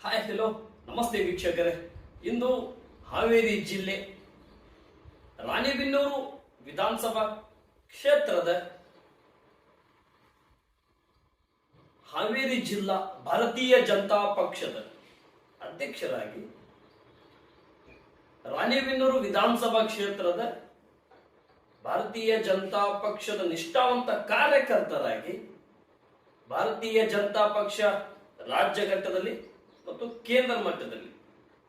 Hi hello ನಮಸ್ತೆ ವೀಕ್ಷಕರೇ. ಇಂದು ಹಾವೇರಿ ಜಿಲ್ಲೆ ರಾಣಿಬೆನ್ನೂರು ವಿಧಾನಸಭಾ ಕ್ಷೇತ್ರದ ಹಾವೇರಿ ಜಿಲ್ಲಾ ಭಾರತೀಯ ಜನತಾ ಪಕ್ಷದ ಅಧ್ಯಕ್ಷರಾಗಿ ರಾಣಿಬೆನ್ನೂರು ವಿಧಾನಸಭಾ ಕ್ಷೇತ್ರದ ಭಾರತೀಯ ಜನತಾ ಪಕ್ಷದ ನಿಷ್ಠಾವಂತ ಕಾರ್ಯಕರ್ತರಾಗಿ ಭಾರತೀಯ ಜನತಾ ಪಕ್ಷ ರಾಜ್ಯ ಘಟ್ಟದಲ್ಲಿ ಮತ್ತು ಕೇಂದ್ರ ಮಟ್ಟದಲ್ಲಿ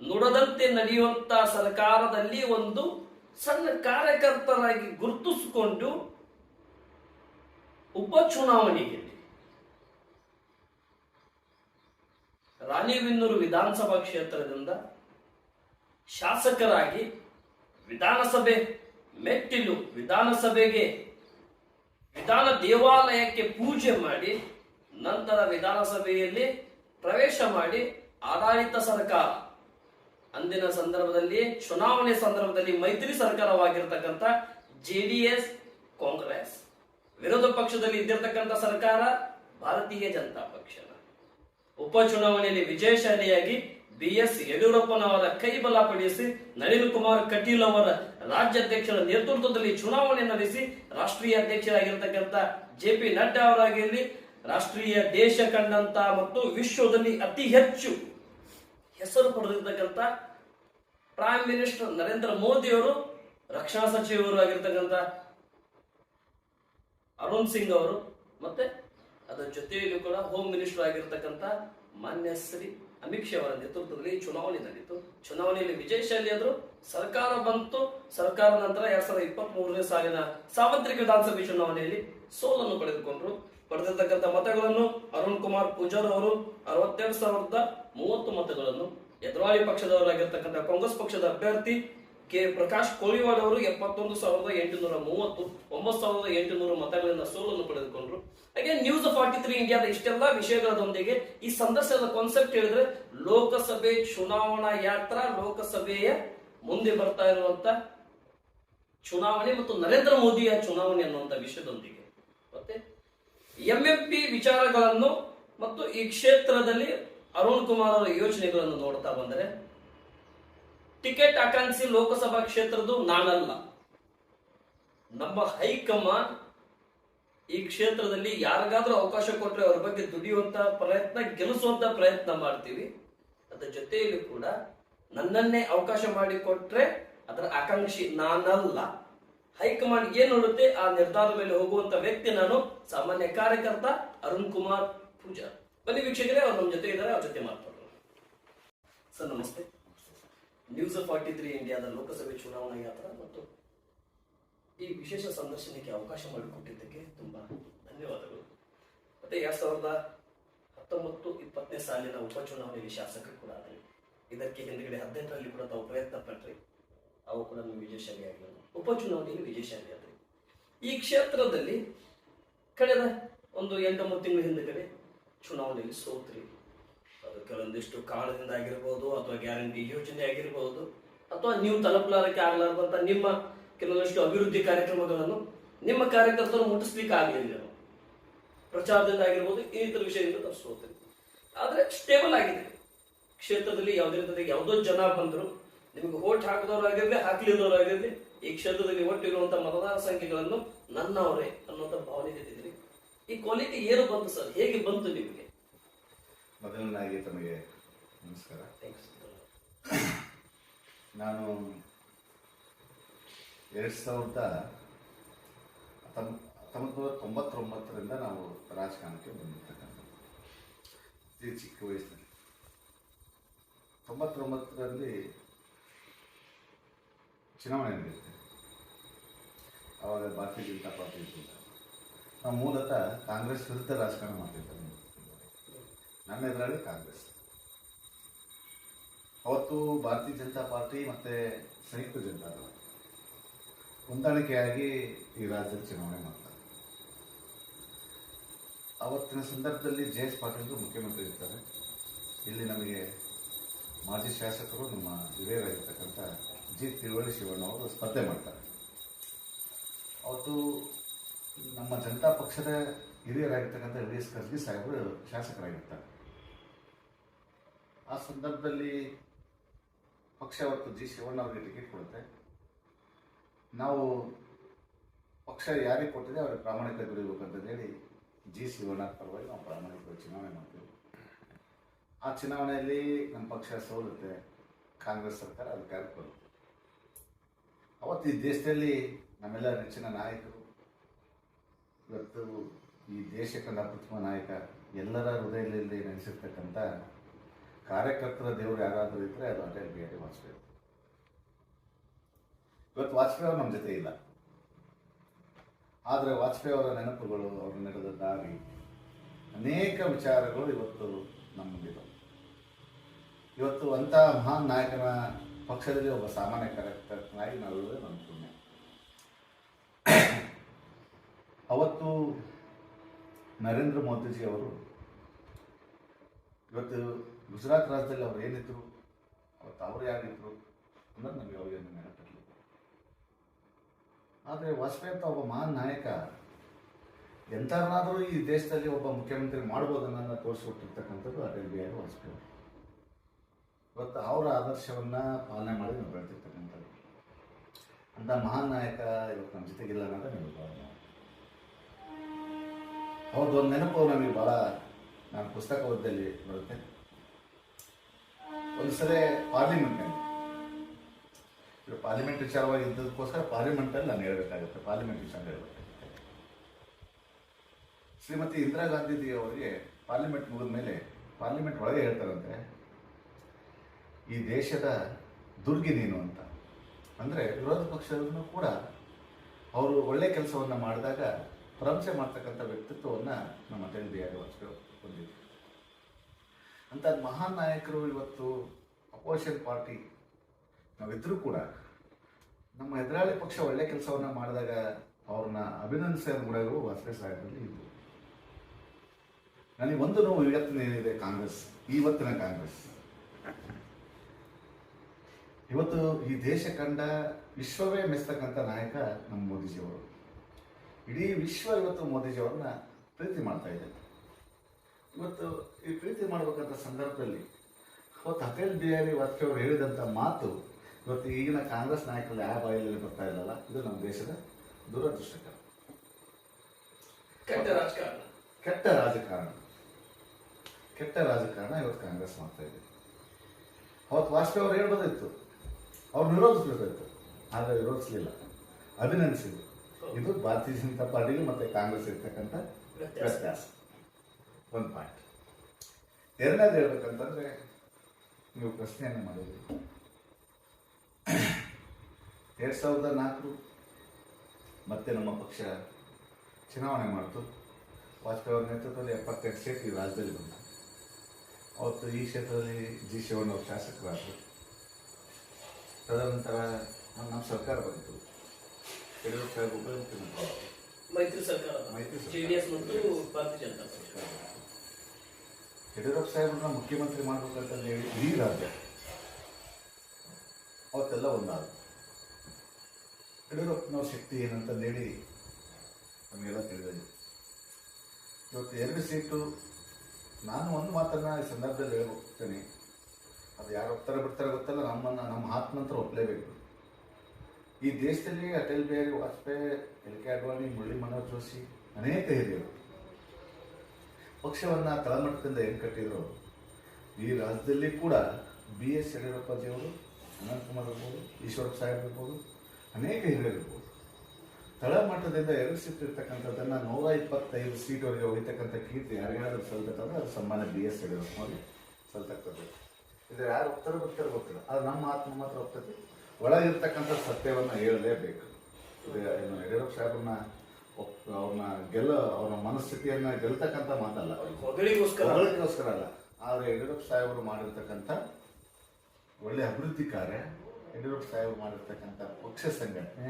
ನುಡದಂತೆ ನಡೆಯುವಂತ ಸರ್ಕಾರದಲ್ಲಿ ಒಂದು ಸಣ್ಣ ಕಾರ್ಯಕರ್ತರಾಗಿ ಗುರುತಿಸಿಕೊಂಡು ಉಪಚುನಾವಣೆಯಲ್ಲಿ ರಾಣಿಬೆನ್ನೂರು ವಿಧಾನಸಭಾ ಕ್ಷೇತ್ರದಿಂದ ಶಾಸಕರಾಗಿ ವಿಧಾನಸಭೆ ಮೆಟ್ಟಿಲು ವಿಧಾನಸಭೆಗೆ ವಿಧಾನ ದೇವಾಲಯಕ್ಕೆ ಪೂಜೆ ಮಾಡಿ ನಂತರ ವಿಧಾನಸಭೆಯಲ್ಲಿ ಪ್ರವೇಶ ಮಾಡಿ ಆಡಳಿತ ಸರ್ಕಾರ. ಅಂದಿನ ಸಂದರ್ಭದಲ್ಲಿ, ಚುನಾವಣೆ ಸಂದರ್ಭದಲ್ಲಿ ಮೈತ್ರಿ ಸರ್ಕಾರವಾಗಿರ್ತಕ್ಕಂಥ ಜೆಡಿಎಸ್ ಕಾಂಗ್ರೆಸ್. ವಿರೋಧ ಪಕ್ಷದಲ್ಲಿ ಇದ್ದಿರ್ತಕ್ಕಂಥ ಸರ್ಕಾರ ಭಾರತೀಯ ಜನತಾ ಪಕ್ಷ. ಉಪಚುನಾವಣೆಯಲ್ಲಿ ವಿಜಯಶಾಲಿಯಾಗಿ ಬಿ ಎಸ್ ಯಡಿಯೂರಪ್ಪನವರ ಕೈ ಬಲ ಪಡೆಯಿಸಿ ನಳಿನ್ ಕುಮಾರ್ ಕಟೀಲ್ ಅವರ ರಾಜ್ಯಾಧ್ಯಕ್ಷರ ನೇತೃತ್ವದಲ್ಲಿ ಚುನಾವಣೆ ನಡೆಸಿ, ರಾಷ್ಟ್ರೀಯ ಅಧ್ಯಕ್ಷರಾಗಿರ್ತಕ್ಕಂಥ ಜೆ ಪಿ ನಡ್ಡಾ ಅವರಾಗಿರಲಿ, ರಾಷ್ಟ್ರೀಯ ದೇಶ ಕಂಡಂತ ಮತ್ತು ವಿಶ್ವದಲ್ಲಿ ಅತಿ ಹೆಚ್ಚು ಹೆಸರು ಪಡೆದಿರ್ತಕ್ಕಂಥ ಪ್ರೈಮ್ ಮಿನಿಸ್ಟರ್ ನರೇಂದ್ರ ಮೋದಿ ಅವರು ರಕ್ಷಣಾ ಸಚಿವರು ಆಗಿರ್ತಕ್ಕಂಥ ಅರುಣ್ ಸಿಂಗ್ ಅವರು, ಮತ್ತೆ ಅದರ ಜೊತೆಯಲ್ಲೂ ಕೂಡ ಹೋಮ್ ಮಿನಿಸ್ಟರ್ ಆಗಿರ್ತಕ್ಕಂಥ ಮಾನ್ಯ ಶ್ರೀ ಅಮಿತ್ ಶಾ ಅವರ ನೇತೃತ್ವದಲ್ಲಿ ಚುನಾವಣೆ ನಡೆಯಿತು ಚುನಾವಣೆಯಲ್ಲಿ ವಿಜಯಶಾಲಿ ಆದರು ಸರ್ಕಾರ ಬಂತು. ಸರ್ಕಾರ ನಂತರ ಎರಡ್ ಸಾವಿರದ ಇಪ್ಪತ್ತ್ ಮೂರನೇ ಸಾಲಿನ ಸಾರ್ವತ್ರಿಕ ವಿಧಾನಸಭೆ ಚುನಾವಣೆಯಲ್ಲಿ ಸೋಲನ್ನು ಪಡೆದುಕೊಂಡರು. ಪಡೆದಿರ್ತಕ್ಕಂಥ ಮತಗಳನ್ನು ಅರುಣ್ ಕುಮಾರ್ ಪೂಜಾರ್ ಅವರು ಅರವತ್ತೆರಡು ಸಾವಿರದ ಮೂವತ್ತು ಮತಗಳನ್ನು ಎದುರಾಳಿ ಪಕ್ಷದವರಾಗಿರ್ತಕ್ಕಂಥ ಕಾಂಗ್ರೆಸ್ ಪಕ್ಷದ ಅಭ್ಯರ್ಥಿ ಕೆ ಪ್ರಕಾಶ್ ಕೋಳಿವಾಡ್ ಅವರು ಎಪ್ಪತ್ತೊಂದು ಸಾವಿರದ ಎಂಟುನೂರ ಮೂವತ್ತು, ಒಂಬತ್ತು ಸಾವಿರದ ಎಂಟುನೂರು ಮತಗಳಿಂದ ಸೋಲನ್ನು ಪಡೆದುಕೊಂಡ್ರು. ಹಾಗೆ ನ್ಯೂಸ್ ಫಾರ್ಟಿ ತ್ರೀ ಇಂಡಿಯಾದ ಇಷ್ಟೆಲ್ಲ ವಿಷಯಗಳೊಂದಿಗೆ ಈ ಸಂದರ್ಶನದ ಕಾನ್ಸೆಪ್ಟ್ ಹೇಳಿದ್ರೆ ಲೋಕಸಭೆ ಚುನಾವಣಾ ಯಾತ್ರಾ ಲೋಕಸಭೆಯ ಮುಂದೆ ಬರ್ತಾ ಇರುವಂತ ಚುನಾವಣೆ ಮತ್ತು ನರೇಂದ್ರ ಮೋದಿಯ ಚುನಾವಣೆ ಅನ್ನುವಂತ ವಿಷಯದೊಂದಿಗೆ. ಮತ್ತೆ ಎಂಎಂಪಿ ವಿಚಾರಗಳನ್ನು ಮತ್ತು ಈ ಕ್ಷೇತ್ರದಲ್ಲಿ ಅರುಣ್ ಕುಮಾರ್ ಅವರ ಯೋಚನೆಗಳನ್ನು ನೋಡ್ತಾ ಬಂದರೆ, ಟಿಕೆಟ್ ಆಕಾಂಕ್ಷಿ ಲೋಕಸಭಾ ಕ್ಷೇತ್ರದ್ದು ನಾನಲ್ಲ. ನಮ್ಮ ಹೈಕಮಾಂಡ್ ಈ ಕ್ಷೇತ್ರದಲ್ಲಿ ಯಾರಿಗಾದ್ರೂ ಅವಕಾಶ ಕೊಟ್ಟರೆ ಅವ್ರ ಬಗ್ಗೆ ದುಡಿಯುವಂತ ಪ್ರಯತ್ನ, ಗೆಲ್ಲಿಸುವಂತ ಪ್ರಯತ್ನ ಮಾಡ್ತೀವಿ. ಅದರ ಜೊತೆಯಲ್ಲಿ ಕೂಡ ನನ್ನನ್ನೇ ಅವಕಾಶ ಮಾಡಿಕೊಟ್ರೆ ಅದರ ಆಕಾಂಕ್ಷಿ ನಾನಲ್ಲ. ಹೈಕಮಾಂಡ್ ಏನ್ ನೋಡುತ್ತೆ? ಆ ನಿರ್ಧಾರದ ಮೇಲೆ ಹೋಗುವಂತ ವ್ಯಕ್ತಿ ನಾನು ಸಾಮಾನ್ಯ ಕಾರ್ಯಕರ್ತ ಅರುಣ್ ಕುಮಾರ್ ಪೂಜಾರ್. ಬನ್ನಿ ವೀಕ್ಷಕರೇ ಅವ್ರು ನಮ್ಮ ಜೊತೆ ಇದ್ದಾರೆ, ಅವ್ರ ಜೊತೆ ಮಾತಾಡೋಣ. ಸರ್, ನಮಸ್ತೆ. ನ್ಯೂಸ್ ಫಾರ್ಟಿ ತ್ರೀ ಇಂಡಿಯಾದ ಲೋಕಸಭೆ ಚುನಾವಣಾ ಯಾತ್ರಾ ಮತ್ತು ಈ ವಿಶೇಷ ಸಂದರ್ಶನಕ್ಕೆ ಅವಕಾಶ ಮಾಡಿಕೊಟ್ಟಿದ್ದಕ್ಕೆ ತುಂಬಾ ಧನ್ಯವಾದಗಳು. ಮತ್ತೆ ಎರಡ್ ಸಾವಿರದ ಹತ್ತೊಂಬತ್ತು ಇಪ್ಪತ್ತನೇ ಸಾಲಿನ ಉಪಚುನಾವಣೆಯಲ್ಲಿ ಶಾಸಕರು ಕೂಡ ಆದ್ರಿ ಇದಕ್ಕೆ ಹಿಂದ್ಗಡೆ ಹದಿನೆಂಟರಲ್ಲಿ ಕೂಡ ತಾವು ಪ್ರಯತ್ನ ಪಟ್ರಿ ಅವು ಕೂಡ ನೀವು ಉಪ ಉಪಚುನಾವಣೆಯಲ್ಲಿ ವಿಜಯಶಾಲಿ ಆದ್ರಿ ಈ ಕ್ಷೇತ್ರದಲ್ಲಿ ಕಳೆದ ಒಂದು ಎಂಟೊಂಬತ್ತು ತಿಂಗಳ ಹಿಂದ್ಗಡೆ ಚುನಾವಣೆಯಲ್ಲಿ ಸೋತ್ರಿ. ಅದು ಕೆಲವೊಂದಿಷ್ಟು ಕಾರಣದಿಂದ ಆಗಿರ್ಬೋದು ಅಥವಾ ಗ್ಯಾರಂಟಿ ಯೋಜನೆ ಆಗಿರ್ಬೋದು ಅಥವಾ ನೀವು ತಲುಪಲಾರಕ್ಕೆ ಆಗ್ಲಾರ್ದಂತ ನಿಮ್ಮ ಕೆಲವೊಂದಿಷ್ಟು ಅಭಿವೃದ್ಧಿ ಕಾರ್ಯಕ್ರಮಗಳನ್ನು ನಿಮ್ಮ ಕಾರ್ಯಕರ್ತರು ಮುಟ್ಟಿಸ್ಲಿಕ್ಕೆ ಆಗಲಿಲ್ಲ ಪ್ರಚಾರದಿಂದ ಆಗಿರ್ಬೋದು ಇನ್ನಿತರ ವಿಷಯದಿಂದ ಸೋತ್ರಿ. ಆದ್ರೆ ಸ್ಟೇಬಲ್ ಆಗಿದೆ. ಕ್ಷೇತ್ರದಲ್ಲಿ ಯಾವುದೇ ಯಾವುದೋ ಜನ ಬಂದರು, ನಿಮಗೆ ಓಟ್ ಹಾಕಿದವರಾಗಿರ್ಲಿ ಹಾಕ್ಲಿದವರಾಗಿರ್ಲಿ ಈ ಕ್ಷೇತ್ರದಲ್ಲಿ ಒಟ್ಟಿರುವಂತಹ ಮತದಾರ ಸಂಖ್ಯೆಗಳನ್ನು ನನ್ನವರೇ ಅನ್ನುವಂಥ ಭಾವನೆ ಇದ್ದಿದ್ರಿ ಈ ಕ್ವಾಲಿಟಿ ಏನು ಬಂತು ಸರ್? ಹೇಗೆ ಬಂತು ನಿಮಗೆ? ಮೊದಲನಾಗಿ ತಮಗೆ ನಮಸ್ಕಾರ. ನಾನು ಎರಡು ಸಾವಿರದ ಹತ್ತೊಂಬ ಹತ್ತೊಂಬತ್ತು ನೂರ ತೊಂಬತ್ತೊಂಬತ್ತರಿಂದ ನಾವು ರಾಜಕಾರಣಕ್ಕೆ ಬಂದಿರ್ತಕ್ಕಂಥದ್ದು. ಅತಿ ಚಿಕ್ಕ ವಯಸ್ಸಿನಲ್ಲಿ ತೊಂಬತ್ತೊಂಬತ್ತರಲ್ಲಿ ಚುನಾವಣೆ ನಡೆಯುತ್ತೆ ಆವಾಗ ಭಾರತೀಯ ಜನತಾ ಪಾರ್ಟಿ ನಾವು ಮೂಲತಃ ಕಾಂಗ್ರೆಸ್ ವಿರುದ್ಧ ರಾಜಕಾರಣ ಮಾಡ್ತಿದ್ದೆ ನಮ್ಮ ಎದುರಾಳಿ ಕಾಂಗ್ರೆಸ್. ಅವತ್ತು ಭಾರತೀಯ ಜನತಾ ಪಾರ್ಟಿ ಮತ್ತು ಸಂಯುಕ್ತ ಜನತಾ ದಳ ಹೊಂದಾಣಿಕೆಯಾಗಿ ಈ ರಾಜ್ಯದಲ್ಲಿ ಚುನಾವಣೆ ಮಾಡ್ತಾರೆ. ಅವತ್ತಿನ ಸಂದರ್ಭದಲ್ಲಿ ಜೆ ಎಸ್ ಪಾಟೀಲ್ ಮುಖ್ಯಮಂತ್ರಿ ಇರ್ತಾರೆ. ಇಲ್ಲಿ ನಮಗೆ ಮಾಜಿ ಶಾಸಕರು ನಮ್ಮ ಹಿರಿಯರಾಗಿರ್ತಕ್ಕಂಥ ಜಿ ತಿರುವಳ್ಳಿ ಶಿವಣ್ಣ ಅವರು ಸ್ಪರ್ಧೆ ಮಾಡ್ತಾರೆ. ಅವತ್ತು ನಮ್ಮ ಜನತಾ ಪಕ್ಷದ ಹಿರಿಯರಾಗಿರ್ತಕ್ಕಂಥ ವಿ ಎಸ್ ಖರ್ಗೆ ಸಾಹೇಬರು ಶಾಸಕರಾಗಿರ್ತಾರೆ. ಆ ಸಂದರ್ಭದಲ್ಲಿ ಪಕ್ಷ ಅವತ್ತು ಜಿ ಶಿವಣ್ಣ ಅವರಿಗೆ ಟಿಕೆಟ್ ಕೊಡುತ್ತೆ. ನಾವು ಪಕ್ಷ ಯಾರಿಗೆ ಕೊಟ್ಟಿದೆ ಅವ್ರಿಗೆ ಪ್ರಾಮಾಣಿಕ ಅಂತ ಹೇಳಿ ಜಿ ಶಿವಣ್ಣ ಪರವಾಗಿ ನಾವು ಪ್ರಾಮಾಣಿಕವಾಗಿ ಚುನಾವಣೆ ಮಾಡ್ತೀವಿ. ಆ ಚುನಾವಣೆಯಲ್ಲಿ ನಮ್ಮ ಪಕ್ಷ ಸೋಲುತ್ತೆ, ಕಾಂಗ್ರೆಸ್ ಸರ್ಕಾರ ಅಧಿಕಾರಕ್ಕೆ ಬರುತ್ತೆ. ಅವತ್ತು ಈ ದೇಶದಲ್ಲಿ ನಮ್ಮೆಲ್ಲ ನೆಚ್ಚಿನ ನಾಯಕರು ಇವತ್ತು ಈ ದೇಶಕ್ಕೆ ಪ್ರಥಮ ನಾಯಕ ಎಲ್ಲರ ಹೃದಯದಲ್ಲಿ ನೆನೆಸಿರ್ತಕ್ಕಂಥ ಕಾರ್ಯಕರ್ತರ ದೇವರು ಯಾರಾದರೂ ಇದ್ದರೆ ಅದು ಅಟಲ್ ಬಿಹಾರಿ ವಾಜಪೇಯಿ ಇವತ್ತು ವಾಜಪೇಯಿ ಅವರು ನಮ್ಮ ಜೊತೆ ಇಲ್ಲ. ಆದರೆ ವಾಜಪೇಯಿ ಅವರ ನೆನಪುಗಳು, ಅವರು ನಡೆದ ದಾರಿ, ಅನೇಕ ವಿಚಾರಗಳು ಇವತ್ತು ನಮ್ಮ ಮುಂದಿದೆ ಇವತ್ತು ಅಂಥ ಮಹಾನ್ ನಾಯಕನ ಪಕ್ಷದಲ್ಲಿ ಒಬ್ಬ ಸಾಮಾನ್ಯ ಕಾರ್ಯಕರ್ತನಾಗಿ ನಾವು ನಮ್ಮ ಪುಣ್ಯ ಅವತ್ತು ನರೇಂದ್ರ ಮೋದಿಜಿ ಅವರು ಇವತ್ತು ಗುಜರಾತ್ ರಾಜ್ಯದಲ್ಲಿ ಅವ್ರು ಏನಿದ್ರು, ಅವತ್ತು ಅವರು ಯಾರಿದ್ರು ಅನ್ನೋದು ನಮಗೆ ಅವರಿಗೆ ನೆನಪಿರಲಿಲ್ಲ ಆದರೆ ವಾಜಪೇಯಿ ಅಂತ ಒಬ್ಬ ಮಹಾನ್ ನಾಯಕ ಎಂಥರನ್ನಾದರೂ ಈ ದೇಶದಲ್ಲಿ ಒಬ್ಬ ಮುಖ್ಯಮಂತ್ರಿ ಮಾಡ್ಬೋದು ಅನ್ನೋದನ್ನ ತೋರಿಸ್ಕೊಟ್ಟಿರ್ತಕ್ಕಂಥದ್ದು ಅಟಲ್ ಬಿಹಾರಿ ವಾಜಪೇಯಿ ಅವರು. ಇವತ್ತು ಅವರ ಆದರ್ಶವನ್ನು ಪಾಲನೆ ಮಾಡಿ ನಾವು ಬೆಳೆದಿರ್ತಕ್ಕಂಥದ್ದು. ಅಂತ ಮಹಾನ್ ನಾಯಕ ಇವತ್ತು ನಮ್ಮ ಜೊತೆಗಿಲ್ಲ ಅನ್ನೋದು ನಿಮಗೆ ಭಾಳ ನೋವು. ಅವ್ರದ್ದು ಒಂದು ನೆನಪು ನಮಗೆ ಭಾಳ ನಾನು ಪುಸ್ತಕ ಓದಲ್ಲಿ ಬರುತ್ತೆ. ಒಂದು ಸಲ ಪಾರ್ಲಿಮೆಂಟ್ನಲ್ಲಿ ಪಾರ್ಲಿಮೆಂಟ್ ವಿಚಾರವಾಗಿ ಇದ್ದದಕ್ಕೋಸ್ಕರ ಪಾರ್ಲಿಮೆಂಟಲ್ಲಿ ನಾನು ಹೇಳಬೇಕಾಗುತ್ತೆ. ಪಾರ್ಲಿಮೆಂಟ್ ವಿಚಾರ ಹೇಳಬೇಕಾಗುತ್ತೆ ಶ್ರೀಮತಿ ಇಂದಿರಾ ಗಾಂಧೀಜಿ ಅವರಿಗೆ ಪಾರ್ಲಿಮೆಂಟ್ ಮುಗಿದ ಮೇಲೆ ಪಾರ್ಲಿಮೆಂಟ್ ಒಳಗೆ ಹೇಳ್ತಾರಂತೆ ಈ ದೇಶದ ದುರ್ಗಿ ನೀನು ಅಂತ. ಅಂದರೆ ವಿರೋಧ ಪಕ್ಷದನ್ನು ಕೂಡ ಅವರು ಒಳ್ಳೆ ಕೆಲಸವನ್ನು ಮಾಡಿದಾಗ ಪ್ರಶಂಸೆ ಮಾಡ್ತಕ್ಕಂಥ ವ್ಯಕ್ತಿತ್ವವನ್ನು ನಮ್ಮ ಅಟಲ್ ಬಿಹಾರಿ ವಾಜಪೇಯಿ ಹೊಂದಿದ್ರು. ಅಂತ ಮಹಾನ್ ನಾಯಕರು ಇವತ್ತು ಅಪೋಸಿಷನ್ ಪಾರ್ಟಿ ನಾವಿದ್ರೂ ಕೂಡ ನಮ್ಮ ಎದುರಾಳಿ ಪಕ್ಷ ಒಳ್ಳೆ ಕೆಲಸವನ್ನು ಮಾಡಿದಾಗ ಅವ್ರನ್ನ ಅಭಿನಂದಿಸಿದ ಗುಣಗಳು ವಾಜಪೇಯಿ ಸಾಹೇಬರಲ್ಲಿ ಇದ್ವು. ನನಗೆ ಒಂದು ನೋವು ಇವತ್ತಿನ ಏನಿದೆ? ಕಾಂಗ್ರೆಸ್. ಇವತ್ತಿನ ಕಾಂಗ್ರೆಸ್. ಇವತ್ತು ಈ ದೇಶ ಕಂಡ ವಿಶ್ವವೇ ಮೆಚ್ಚತಕ್ಕಂಥ ನಾಯಕ ನಮ್ಮ ಮೋದಿಜಿಯವರು. ಇಡೀ ವಿಶ್ವ ಇವತ್ತು ಮೋದಿಜಿಯವ್ರನ್ನ ಪ್ರೀತಿ ಮಾಡ್ತಾ ಇದೆ. ಇವತ್ತು ಈ ಪ್ರೀತಿ ಮಾಡಬೇಕಂತ ಸಂದರ್ಭದಲ್ಲಿ ಅವತ್ತು ಅಟಲ್ ಬಿಹಾರಿ ವಾಜಪೇಯಿ ಅವರು ಹೇಳಿದಂಥ ಮಾತು ಇವತ್ತು ಈಗಿನ ಕಾಂಗ್ರೆಸ್ ನಾಯಕರಲ್ಲಿ ಆ ಬಾಯಲ್ಲಿ ಬರ್ತಾ ಇಲ್ಲಲ್ಲ? ಇದು ನಮ್ಮ ದೇಶದ ದುರದೃಷ್ಟಕರ. ಕೆಟ್ಟ ರಾಜಕಾರಣ. ಕೆಟ್ಟ ರಾಜಕಾರಣ. ಕೆಟ್ಟ ರಾಜಕಾರಣ ಇವತ್ತು ಕಾಂಗ್ರೆಸ್ ಮಾಡ್ತಾ ಇದೆ. ಅವತ್ತು ವಾಜಪೇಯಿ ಅವರು ಹೇಳ್ಬೋದಿತ್ತು. ಅವ್ರು ವಿರೋಧಿಸ್ಬೇಕಾಯ್ತು. ಆದರೆ ವಿರೋಧಿಸಲಿಲ್ಲ. ಅಭಿನಂದಿಸಿದ್ರು. ಇದು ಭಾರತೀಯ ಜನತಾ ಪಾರ್ಟಿಗೆ ಮತ್ತೆ ಕಾಂಗ್ರೆಸ್ ಇರ್ತಕ್ಕಂಥ ವ್ಯತ್ಯಾಸ. ಒಂದು ಪಾಯಿಂಟ್ ಎರಡನೇದು ಹೇಳ್ಬೇಕಂತಂದ್ರೆ ನೀವು ಪ್ರಶ್ನೆಯನ್ನು ಮಾಡಿದ್ರಿ. ಎರಡು ಸಾವಿರದ ನಾಲ್ಕು ಮತ್ತೆ ನಮ್ಮ ಪಕ್ಷ ಚುನಾವಣೆ ಮಾಡಿತು. ವಾಜಪೇಯಿ ಅವರ ನೇತೃತ್ವದಲ್ಲಿ ಎಪ್ಪತ್ತೆರಡು ಸೀಟ್ ಈ ರಾಜ್ಯದಲ್ಲಿ ಬಂದ ಅವತ್ತು ಈ ಕ್ಷೇತ್ರದಲ್ಲಿ ಜಿ ಶಿವಣ್ಣ ಅವರು ಶಾಸಕರಾದರು. ತದನಂತರ ನಮ್ಮ ಸರ್ಕಾರ ಬಂತು. ಯಡಿಯೂರಪ್ಪ ಸಾಹೇಬ್ ಮೈತ್ರಿ ಸರ್ಕಾರ. ಮೈತ್ರಿ ಸರ್ಕಾರ. ಜೆಡಿಎಸ್ ಮತ್ತು ಭಾರತೀಯ ಜನತಾ ಪಕ್ಷ. ಯಡಿಯೂರಪ್ಪ ಸಾಹೇಬ್ರನ್ನ ಮುಖ್ಯಮಂತ್ರಿ ಮಾಡ್ಬೇಕಂತ ಹೇಳಿ ಇಡೀ ರಾಜ್ಯ. ಅವತ್ತೆಲ್ಲ ಒಂದಾದ. ಯಡಿಯೂರಪ್ಪನವ್ರ ಶಕ್ತಿ ಏನಂತ ಏನಂತಂದೇಳಿ ನಮಗೆಲ್ಲ ತಿಳಿದಿದೆ. ಇವತ್ತು ಎರಡು ಸೀಟು ನಾನು ಒಂದು ಮಾತನ್ನು ಈ ಸಂದರ್ಭದಲ್ಲಿ ಹೇಳ್ಬೋಗ್ತೇನೆ ಅದು ಯಾರು ಒಪ್ತಾರೆ ಬಿಡ್ತಾರೆ ಗೊತ್ತಲ್ಲ ನಮ್ಮನ್ನ ನಮ್ಮ ಆತ್ಮಂತ್ರ ಒಪ್ಪಲೇಬೇಕು ಈ ದೇಶದಲ್ಲಿ ಅಟಲ್ ಬಿಹಾರಿ ವಾಜಪೇಯಿ, ಎಲ್ ಕೆ ಅಡ್ವಾಣಿ, ಮುರಳಿ ಮನೋಹರ್ ಜೋಶಿ ಅನೇಕ ಹಿರಿಯರು ಪಕ್ಷವನ್ನು ತಳಮಟ್ಟದಿಂದ ಏನು ಕಟ್ಟಿದ್ರು? ಈ ರಾಜ್ಯದಲ್ಲಿ ಕೂಡ ಬಿ ಎಸ್ ಯಡಿಯೂರಪ್ಪಜಿಯವರು ಅನಂತಕುಮಾರ್ ಇರ್ಬೋದು, ಈಶ್ವರಪ್ಪ ಸಾಹೇಬ್ ಇರ್ಬೋದು, ಅನೇಕ ಹಿರಿಯರು ಇರ್ಬೋದು. ತಳಮಟ್ಟದಿಂದ ಇರ್ತಕ್ಕಂಥದ್ದನ್ನು ನೂರ ಇಪ್ಪತ್ತೈದು ಸೀಟ್ವರೆಗೆ ಒಯ್ತಕ್ಕಂಥ ಕೀರ್ತಿ ಯಾರಿಗಾದ್ರೂ ಸಲ್ತಕ್ಕಂದ್ರೆ ಅದು ಸಮ್ಮಾನ ಬಿ ಎಸ್ ಯಡಿಯೂರಪ್ಪನವ್ರಿಗೆ ಸಲ್ತಕ್ಕಂಥದ್ದು ಇದು ಯಾರು ಒಪ್ತಾರೋ ಗೊತ್ತಾರ ಗೊತ್ತಿಲ್ಲ. ಅದು ನಮ್ಮ ಆತ್ಮ ಮಾತ್ರ ಒಪ್ತೈತಿ ಒಳಗಿರ್ತಕ್ಕಂಥ ಸತ್ಯವನ್ನು ಹೇಳಲೇಬೇಕು. ಏನು ಯಡಿಯೂರಪ್ಪ ಸಾಹೇಬ್ರನ್ನ ಅವ್ರನ್ನ ಗೆಲ್ಲ ಅವ್ರ ಮನಸ್ಥಿತಿಯನ್ನ ಗೆಲ್ತಕ್ಕಂಥ ಮಾತಲ್ಲ ಹೊಗಳಿಗೋಸ್ಕರ. ಅಲ್ಲ. ಆದರೆ ಯಡಿಯೂರಪ್ಪ ಸಾಹೇಬರು ಮಾಡಿರ್ತಕ್ಕಂಥ ಒಳ್ಳೆ ಅಭಿವೃದ್ಧಿ ಕಾರ್ಯ ಯಡಿಯೂರಪ್ಪ ಸಾಹೇಬರು ಮಾಡಿರ್ತಕ್ಕಂಥ ಪಕ್ಷ ಸಂಘಟನೆ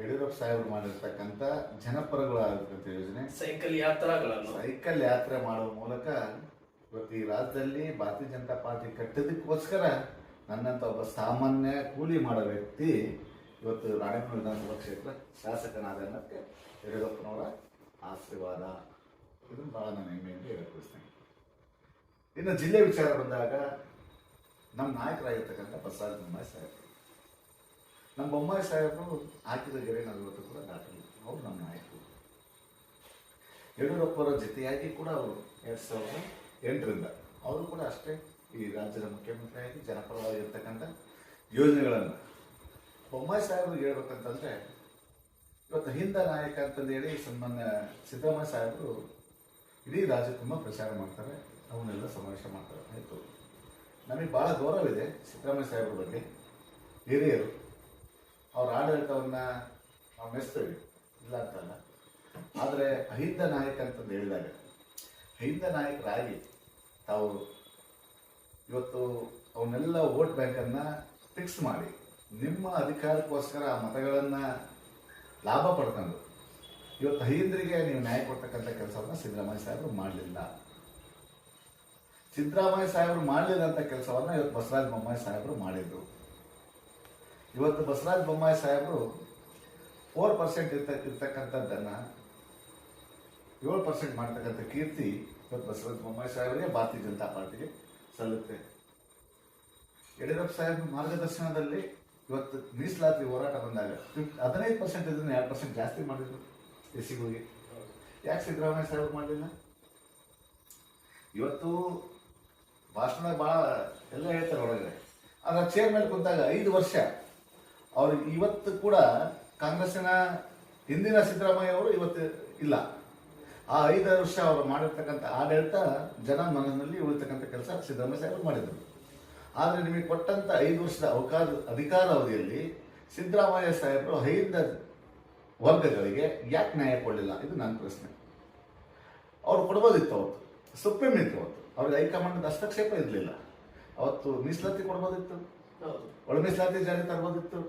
ಯಡಿಯೂರಪ್ಪ ಸಾಹೇಬರು ಮಾಡಿರ್ತಕ್ಕಂಥ ಜನಪರಗಳಾಗಿರ್ತಕ್ಕಂಥ ಯೋಜನೆ. ಸೈಕಲ್ ಯಾತ್ರಾಗಳನ್ನು. ಸೈಕಲ್ ಯಾತ್ರೆ ಮಾಡುವ ಮೂಲಕ ಇವತ್ತು ಈ ರಾಜ್ಯದಲ್ಲಿ ಭಾರತೀಯ ಜನತಾ ಪಾರ್ಟಿ ಕಟ್ಟೋದಕ್ಕೋಸ್ಕರ ನನ್ನಂತ ಒಬ್ಬ ಸಾಮಾನ್ಯ ಕೂಲಿ ಮಾಡೋ ವ್ಯಕ್ತಿ ಇವತ್ತು ರಾಣೆಬೆನ್ನೂರು ವಿಧಾನಸಭಾ ಕ್ಷೇತ್ರ ಶಾಸಕನಾದ ಅನ್ನೋಕ್ಕೆ ಯಡಿಯೂರಪ್ಪನವರ ಆಶೀರ್ವಾದ. ಇದು ಭಾಳ ನಾನು ಹೆಮ್ಮೆಯಿಂದ ಹೇಳಕ್ಕಿಸ್ತೇನೆ ಇನ್ನು ಜಿಲ್ಲೆ ವಿಚಾರ ಬಂದಾಗ ನಮ್ಮ ನಾಯಕರಾಗಿರ್ತಕ್ಕಂಥ ಬಸವರಾಜ ಬೊಮ್ಮಾಯಿ ಸಾಹೇಬರು ನಮ್ಮ ಬೊಮ್ಮಾಯಿ ಸಾಹೇಬರು ಹಾಕಿದ ಗೆರೆ ನಾವು ಇವತ್ತು ಕೂಡ ದಾಖಲು. ಅವರು ನಮ್ಮ ನಾಯಕರು. ಯಡಿಯೂರಪ್ಪರ ಜೊತೆಯಾಗಿ ಕೂಡ ಅವರು ಎರಡು ಸಾವಿರದ ಎಂಟರಿಂದ. ಅವರು ಕೂಡ ಅಷ್ಟೇ ಈ ರಾಜ್ಯದ ಮುಖ್ಯಮಂತ್ರಿಯಾಗಿ ಜನಪರವಾಗಿರ್ತಕ್ಕಂಥ ಯೋಜನೆಗಳನ್ನು ಬೊಮ್ಮಾಯಿ ಸಾಹೇಬ್ರಿಗೆ ಹೇಳ್ಬೇಕಂತಂದ್ರೆ, ಇವತ್ತು ಹಿಂದ ನಾಯಕ ಅಂತಂದೇಳಿ ಸನ್ಮಾನ್ಯ ಸಿದ್ದರಾಮಯ್ಯ ಸಾಹೇಬರು ಇಡೀ ರಾಜ್ಯ ತುಂಬ ಪ್ರಚಾರ ಮಾಡ್ತಾರೆ, ಅವನ್ನೆಲ್ಲ ಸಮಾವೇಶ ಮಾಡ್ತಾರೆ. ಆಯಿತು. ನಮಗೆ ಭಾಳ ಗೌರವ ಇದೆ ಸಿದ್ದರಾಮಯ್ಯ ಸಾಹೇಬ್ರ ಬಗ್ಗೆ. ಹಿರಿಯರು, ಅವ್ರ ಆಡಳಿತವನ್ನು ನಾವು ಮೆಚ್ತೇವೆ ಇಲ್ಲ ಅಂತಲ್ಲ. ಆದರೆ ಅಹಿಂದ ನಾಯಕ ಅಂತಂದು ಹೇಳಿದಾಗ, ಅಹಿಂದ ನಾಯಕರಾಗಿ ತಾವು ಇವತ್ತು ಅವನ್ನೆಲ್ಲ ವೋಟ್ ಬ್ಯಾಂಕನ್ನು ಫಿಕ್ಸ್ ಮಾಡಿ, ನಿಮ್ಮ ಅಧಿಕಾರಕ್ಕೋಸ್ಕರ ಆ ಮತಗಳನ್ನು ಲಾಭ ಪಡ್ಕೊಂಡು, ಇವತ್ತು ಹೈಂದ್ರಿಗೆ ನೀವು ನ್ಯಾಯ ಕೊಡ್ತಕ್ಕಂಥ ಕೆಲಸವನ್ನು ಸಿದ್ದರಾಮಯ್ಯ ಸಾಹೇಬರು ಮಾಡಲಿಲ್ಲ. ಸಿದ್ದರಾಮಯ್ಯ ಸಾಹೇಬರು ಮಾಡಲಿಲ್ಲ ಅಂತ ಕೆಲಸವನ್ನು ಇವತ್ತು ಬಸವರಾಜ ಬೊಮ್ಮಾಯಿ ಸಾಹೇಬರು ಮಾಡಿದ್ರು. ಇವತ್ತು ಬಸವರಾಜ ಬೊಮ್ಮಾಯಿ ಸಾಹೇಬರು ಫೋರ್ ಪರ್ಸೆಂಟ್ ಇರ್ತ, ಇರ್ತಕ್ಕಂಥದ್ದನ್ನು, ಏಳು ಪರ್ಸೆಂಟ್ ಮಾಡ್ತಕ್ಕಂಥ ಕೀರ್ತಿ ಇವತ್ತು ಬಸವರಾಜ ಬೊಮ್ಮಾಯಿ ಸಾಹೇಬರಿಗೆ, ಭಾರತೀಯ ಜನತಾ ಪಾರ್ಟಿಗೆ ಸಲ್ಲುತ್ತೆ. ಯಡಿಯೂರಪ್ಪ ಸಾಹೇಬ್ ಮಾರ್ಗದರ್ಶನದಲ್ಲಿ ಇವತ್ತು ಮೀಸಲಾತಿ ಹೋರಾಟ ಬಂದಾಗ ಹದಿನೈದು ಪರ್ಸೆಂಟ್ ಇದನ್ನು ಎರಡು ಪರ್ಸೆಂಟ್ ಜಾಸ್ತಿ ಮಾಡಿದ್ರು ಎಸ್ ಹೋಗಿ ಯಾಕೆ ಸಿದ್ದರಾಮಯ್ಯ ಸಾಹೇಬ್ ಮಾಡಲಿಲ್ಲ? ಇವತ್ತು ಭಾಷಣ ಭಾಳ ಎಲ್ಲ ಹೇಳ್ತಾರೆ ಒಳಗಡೆ ಆಗ ಚೇರ್ ಮೇಲೆ ಕುಂತಾಗ ಐದು ವರ್ಷ ಅವ್ರಿಗೆ ಇವತ್ತು ಕೂಡ ಕಾಂಗ್ರೆಸ್ಸಿನ ಹಿಂದಿನ ಸಿದ್ದರಾಮಯ್ಯ ಅವರು ಇವತ್ತು ಇಲ್ಲ. ಆ ಐದಾರು ವರ್ಷ ಅವರು ಮಾಡಿರ್ತಕ್ಕಂಥ ಆಡಳಿತ ಜನ ಮನದಲ್ಲಿ ಉಳಿತಕ್ಕಂಥ ಕೆಲಸ ಸಿದ್ದರಾಮಯ್ಯ ಸಾಹೇಬರು ಮಾಡಿದರು. ಆದರೆ ನಿಮಗೆ ಕೊಟ್ಟಂತ ಐದು ವರ್ಷದ ಅವಕಾಶ ಅಧಿಕಾರ ಅವಧಿಯಲ್ಲಿ ಸಿದ್ದರಾಮಯ್ಯ ಸಾಹೇಬರು ಐದ ವರ್ಗಗಳಿಗೆ ಯಾಕೆ ನ್ಯಾಯ ಕೊಡಲಿಲ್ಲ? ಇದು ನನ್ನ ಪ್ರಶ್ನೆ. ಅವ್ರು ಕೊಡ್ಬೋದಿತ್ತು ಅವತ್ತು. ಸುಪ್ರೀಂ ಇತ್ತು ಅವತ್ತು. ಅವ್ರಿಗೆ ಹೈಕಮಾಂಡ್ ಹಸ್ತಕ್ಷೇಪ ಇರಲಿಲ್ಲ. ಅವತ್ತು ಮೀಸಲಾತಿ ಕೊಡ್ಬೋದಿತ್ತು. ಒಳ ಮೀಸಲಾತಿ ಜಾರಿ ತರ್ಬೋದಿತ್ತು.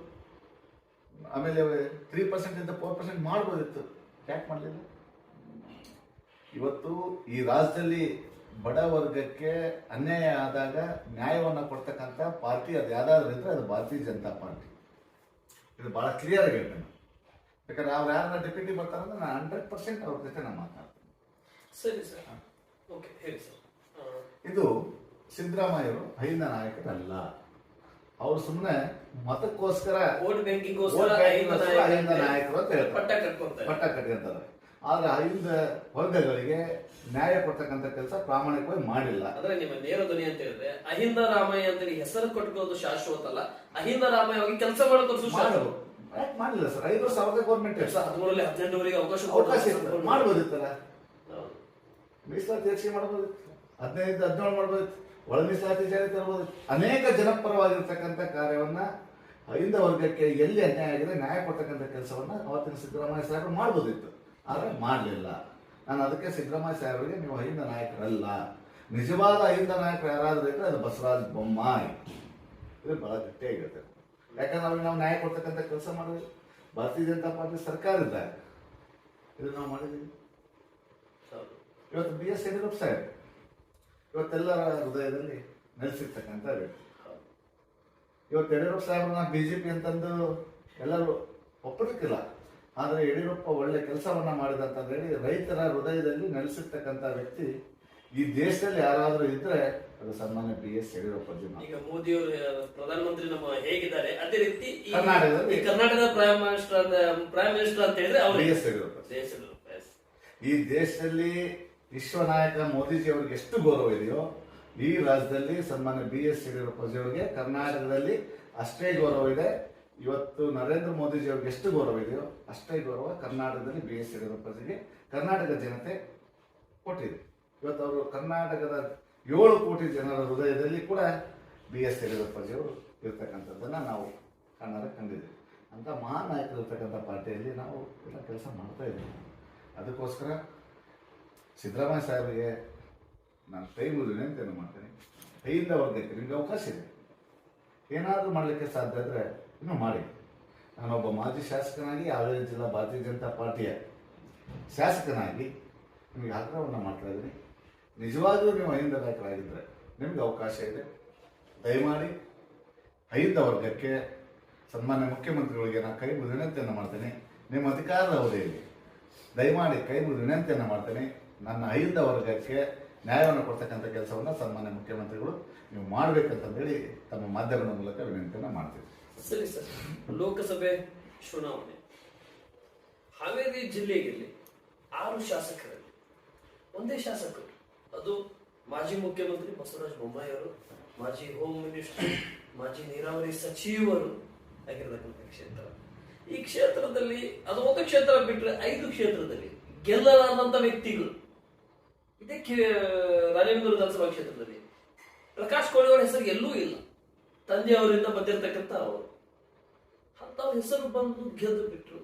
ಆಮೇಲೆ ತ್ರೀ ಪರ್ಸೆಂಟ್ ಇಂದ ಫೋರ್ ಪರ್ಸೆಂಟ್ ಮಾಡ್ಬೋದಿತ್ತು. ಯಾಕೆ ಮಾಡಲಿಲ್ಲ? ಇವತ್ತು ಈ ರಾಜ್ಯದಲ್ಲಿ ಬಡ ವರ್ಗಕ್ಕೆ ಅನ್ಯಾಯ ಆದಾಗ ನ್ಯಾಯವನ್ನು ಕೊಡ್ತಕ್ಕಂಥ ಪಾರ್ಟಿ ಅದು ಯಾವ್ದಾದ್ರು ಇದ್ರೆ ಅದು ಭಾರತೀಯ ಜನತಾ ಪಾರ್ಟಿ. ಇದು ಭಾಳ ಕ್ಲಿಯರ್ ಆಗಿ ಹೇಳ್ತೇನೆ ಯಾಕಂದ್ರೆ ಅವ್ರು ಯಾರನ್ನ ಡೆಪ್ಯೂಟಿ ಬರ್ತಾರಂದ್ರೆ ನಾನು ಹಂಡ್ರೆಡ್ ಪರ್ಸೆಂಟ್ ಅವ್ರ ಜೊತೆ ನಾನು ಮಾತಾಡ್ತೇನೆ. ಸರಿ ಸರ್. ಓಕೆ ಹೇಳಿ ಸರ್. ಇದು ಸಿದ್ದರಾಮಯ್ಯರು ಹೈನ ನಾಯಕರಲ್ಲ. ಅವ್ರು ಸುಮ್ಮನೆ ಮತಕ್ಕೋಸ್ಕರ ನಾಯಕರಿಗೆ ಐದು ನಾಯಕರು ಅಂತ ಹೇಳ್ತಾರೆ. ಪಟ್ಟ ಕಟ್ಕೊಂತಾರೆ. ಆದ್ರೆ ಐಂದ ವರ್ಗಗಳಿಗೆ ನ್ಯಾಯ ಕೊಡ್ತಕ್ಕಂಥ ಕೆಲಸ ಪ್ರಾಮಾಣಿಕವಾಗಿ ಮಾಡಿಲ್ಲ. ಅಂದ್ರೆ ನಿಮ್ಮ ನೇರ ಧ್ವನಿ ಅಂತ ಹೇಳಿದ್ರೆ ಅಹಿಂದ ರಾಮಯ್ಯ ಅಂತ ಹೆಸರು ಕೊಟ್ಟಿರೋದು ಶಾಶ್ವತ ಅಲ್ಲ ಅಹಿಂದ ರಾಮಯ್ಯ ಹೋಗಿ ಕೆಲಸ ಮಾಡೋದು ಅಂತ ಮಾಡಲು ಯಾಕೆ ಮಾಡಿಲ್ಲ ಸರ್? ಐದು ವರ್ಷ ಅವ್ರದೇ ಗೌರ್ಮೆಂಟ್ ಹದಿಮೂರಲ್ಲಿ ಹದಿನೆಂಟುವರೆಗೆ ಅವಕಾಶ ಅವಕಾಶ ಮಾಡ್ಬೋದಿತ್ತಲ್ಲ. ಮೀಸಲಾತಿ ಹೆಚ್ಚಿಗೆ ಮಾಡ್ಬೋದಿತ್ತು. ಹದಿನೈದು ಹದಿನೇಳು ಮಾಡ್ಬೋದಿತ್ತು. ಒಳ ಮೀಸಲಾತಿ ಜಾರಿ ತರ್ಬೋದಿತ್ತು ಅನೇಕ ಜನಪರವಾಗಿರ್ತಕ್ಕಂಥ ಕಾರ್ಯವನ್ನ ಅಹಿಂದ ವರ್ಗಕ್ಕೆ ಎಲ್ಲಿ ಅನ್ಯಾಯ ಆಗಿದೆ ನ್ಯಾಯ ಕೊಡ್ತಕ್ಕಂಥ ಕೆಲಸವನ್ನ ಅವತ್ತಿನ ಸಿದ್ದರಾಮಯ್ಯ ಸಾಹೇಬರು ಮಾಡ್ಬೋದಿತ್ತು. ಆದರೆ ಮಾಡಲಿಲ್ಲ. ನಾನು ಅದಕ್ಕೆ ಸಿದ್ದರಾಮಯ್ಯ ಸಾಹೇಬರಿಗೆ ನೀವು ಅಹಿಂದ ನಾಯಕರಲ್ಲ. ನಿಜವಾದ ಅಹಿಂದ ನಾಯಕರು ಯಾರಾದರೂ ಇದ್ದರೆ ಅದು ಬಸವರಾಜ ಬೊಮ್ಮಾಯಿ. ಇದು ಬಹಳ ಗಟ್ಟಿಯಾಗಿರುತ್ತೆ. ಯಾಕಂದ್ರೆ ಅವ್ರಿಗೆ ನಾವು ನ್ಯಾಯ ಕೊಡ್ತಕ್ಕಂಥ ಕೆಲಸ ಮಾಡಿದ್ವಿ. ಭಾರತೀಯ ಜನತಾ ಪಾರ್ಟಿ ಸರ್ಕಾರ ಇದ್ದಾರೆ ಇದು ನಾವು ಮಾಡಿದ್ದೀವಿ. ಇವತ್ತು ಬಿ ಎಸ್ ಯಡಿಯೂರಪ್ಪ ಸಾಹೇಬ್ ಇವತ್ತೆಲ್ಲರ ಹೃದಯದಲ್ಲಿ ನೆಲೆಸಿರ್ತಕ್ಕಂಥ ವ್ಯಕ್ತಿ. ಇವತ್ತು ಯಡಿಯೂರಪ್ಪ ಸಾಹೇಬ್ರನ್ನ ಬಿ ಜೆ ಪಿ ಅಂತಂದು ಎಲ್ಲರೂ ಒಪ್ಪಲಿಕ್ಕಿಲ್ಲ. ಆದರೆ ಯಡಿಯೂರಪ್ಪ ಒಳ್ಳೆ ಕೆಲಸವನ್ನ ಮಾಡಿದಂತ ಹೇಳಿ ರೈತರ ಹೃದಯದಲ್ಲಿ ನೆಲೆಸಿರ್ತಕ್ಕಂಥ ವ್ಯಕ್ತಿ ಈ ದೇಶದಲ್ಲಿ ಯಾರಾದರೂ ಇದ್ರೆ ಅದು ಸನ್ಮಾನ್ಯ ಬಿ ಎಸ್ ಯಡಿಯೂರಪ್ಪ ಮಾತ್ರ. ಈಗ ಮೋದಿಯವರು ಪ್ರಧಾನಮಂತ್ರಿ ನಮ್ಮ ಹೇಗಿದ್ದಾರೆ ಅದೇ ರೀತಿ ಈ- ಕರ್ನಾಟಕದಲ್ಲಿ- ಕರ್ನಾಟಕದ ಪ್ರೈಮ್ ಮಿನಿಸ್ಟರ್ ಅಂತ ಪ್ರೈಮ್ ಮಿನಿಸ್ಟರ್ ಅಂತ ಹೇಳಿದ್ರೆ ಬಿ ಅವರು ಎಸ್ ಯಡಿಯೂರಪ್ಪ. ಈ ದೇಶದಲ್ಲಿ ವಿಶ್ವ ನಾಯಕ ಮೋದಿಜಿ ಅವರಿಗೆ ಎಷ್ಟು ಗೌರವ ಇದೆಯೋ ಈ ರಾಜ್ಯದಲ್ಲಿ ಸನ್ಮಾನ್ಯ ಬಿ ಎಸ್ ಯಡಿಯೂರಪ್ಪಜಿಯವರಿಗೆ ಕರ್ನಾಟಕದಲ್ಲಿ ಅಷ್ಟೇ ಗೌರವ ಇದೆ ಇವತ್ತು ನರೇಂದ್ರ ಮೋದಿಜಿ ಅವ್ರಿಗೆ ಎಷ್ಟು ಗೌರವ ಇದೆಯೋ ಅಷ್ಟೇ ಗೌರವ ಕರ್ನಾಟಕದಲ್ಲಿ ಬಿ ಎಸ್ ಯಡಿಯೂರಪ್ಪಜಿಗೆ ಕರ್ನಾಟಕ ಜನತೆ ಕೊಟ್ಟಿದೆ. ಇವತ್ತು ಅವರು ಕರ್ನಾಟಕದ ಏಳು ಕೋಟಿ ಜನರ ಹೃದಯದಲ್ಲಿ ಕೂಡ ಬಿ ಎಸ್ ಯಡಿಯೂರಪ್ಪಜಿಯವರು ಇರ್ತಕ್ಕಂಥದ್ದನ್ನು ನಾವು ಕನ್ನಡ ಕಂಡಿದ್ದೀವಿ. ಅಂತ ಮಹಾನ್ ನಾಯಕರು ಇರ್ತಕ್ಕಂಥ ಪಾರ್ಟಿಯಲ್ಲಿ ನಾವು ಎಲ್ಲ ಕೆಲಸ ಮಾಡ್ತಾ ಇದ್ದೀವಿ. ಅದಕ್ಕೋಸ್ಕರ ಸಿದ್ದರಾಮಯ್ಯ ಸಾಹೇಬರಿಗೆ ನಾನು ಕೈ ಅಂತ ಏನು ಮಾಡ್ತೇನೆ. ಕೈಯಿಂದ ವರ್ಗಕ್ಕೆ ನಿಮಗೆ ಅವಕಾಶ ಇದೆ. ಏನಾದರೂ ಮಾಡಲಿಕ್ಕೆ ಸಾಧ್ಯ ಇದ್ದರೆ ಇನ್ನೂ ಮಾಡಿ. ನಾನೊಬ್ಬ ಮಾಜಿ ಶಾಸಕನಾಗಿ ಹಾವೇರಿ ಜಿಲ್ಲಾ ಭಾರತೀಯ ಜನತಾ ಪಾರ್ಟಿಯ ಶಾಸಕನಾಗಿ ನಿಮಗೆ ಆಗ್ರಹವನ್ನು ಮಾಡ್ತಾ ಇದ್ದೀನಿ. ನಿಜವಾಗಿಯೂ ನೀವು ಅಹಿಂದ ನಾಯಕರಾಗಿದ್ದರೆ ನಿಮಗೆ ಅವಕಾಶ ಇದೆ. ದಯಮಾಡಿ ಅಹಿಂದ ವರ್ಗಕ್ಕೆ ಸನ್ಮಾನ್ಯ ಮುಖ್ಯಮಂತ್ರಿಗಳಿಗೆ ನಾನು ಕೈ ಮುಗಿದು ವಿನಂತಿಯನ್ನು ಮಾಡ್ತೇನೆ. ನಿಮ್ಮ ಅಧಿಕಾರದ ಅವಧಿಯಲ್ಲಿ ದಯಮಾಡಿ ಕೈ ಮುಗಿದು ವಿನಂತಿಯನ್ನು ಮಾಡ್ತೇನೆ. ನನ್ನ ಅಹಿಂದ ವರ್ಗಕ್ಕೆ ನ್ಯಾಯವನ್ನು ಕೊಡ್ತಕ್ಕಂಥ ಕೆಲಸವನ್ನು ಸನ್ಮಾನ್ಯ ಮುಖ್ಯಮಂತ್ರಿಗಳು ನೀವು ಮಾಡಬೇಕಂತಂದೇಳಿ ತಮ್ಮ ಮಾಧ್ಯಮದ ಮೂಲಕ ವಿನಂತಿಯನ್ನು ಮಾಡ್ತೀವಿ ಸರಿ ಸರ್. ಲೋಕಸಭೆ ಚುನಾವಣೆ. ಹಾವೇರಿ ಜಿಲ್ಲೆಯಲ್ಲಿ ಆರು ಶಾಸಕರಲ್ಲಿ, ಒಂದೇ ಶಾಸಕರು. ಅದು ಮಾಜಿ ಮುಖ್ಯಮಂತ್ರಿ ಬಸವರಾಜ ಬೊಮ್ಮಾಯಿ ಅವರು, ಮಾಜಿ ಹೋಮ್ ಮಿನಿಸ್ಟರ್, ಮಾಜಿ ನೀರಾವರಿ ಸಚಿವರು ಆಗಿರತಕ್ಕಂಥ ಕ್ಷೇತ್ರ. ಈ ಕ್ಷೇತ್ರದಲ್ಲಿ, ಅದು ಒಂದು ಕ್ಷೇತ್ರ ಬಿಟ್ಟರೆ ಐದು ಕ್ಷೇತ್ರದಲ್ಲಿ ಗೆಲ್ಲಲಾದಂತ ವ್ಯಕ್ತಿಗಳು. ಇದಕ್ಕೆ ರಾಜೇಂದ್ರ ವಿಧಾನಸಭಾ ಕ್ಷೇತ್ರದಲ್ಲಿ. ಪ್ರಕಾಶ್ ಕೋಳಿಯವರ ಹೆಸರು ಎಲ್ಲೂ ಇಲ್ಲ. ತಂದೆಯವರಿಂದ ಬಂದಿರತಕ್ಕಂಥ ಅವರು. ಅಂತವ್ರ ಹೆಸರು ಬಂದು ಗೆದ್ದು ಬಿಟ್ರು.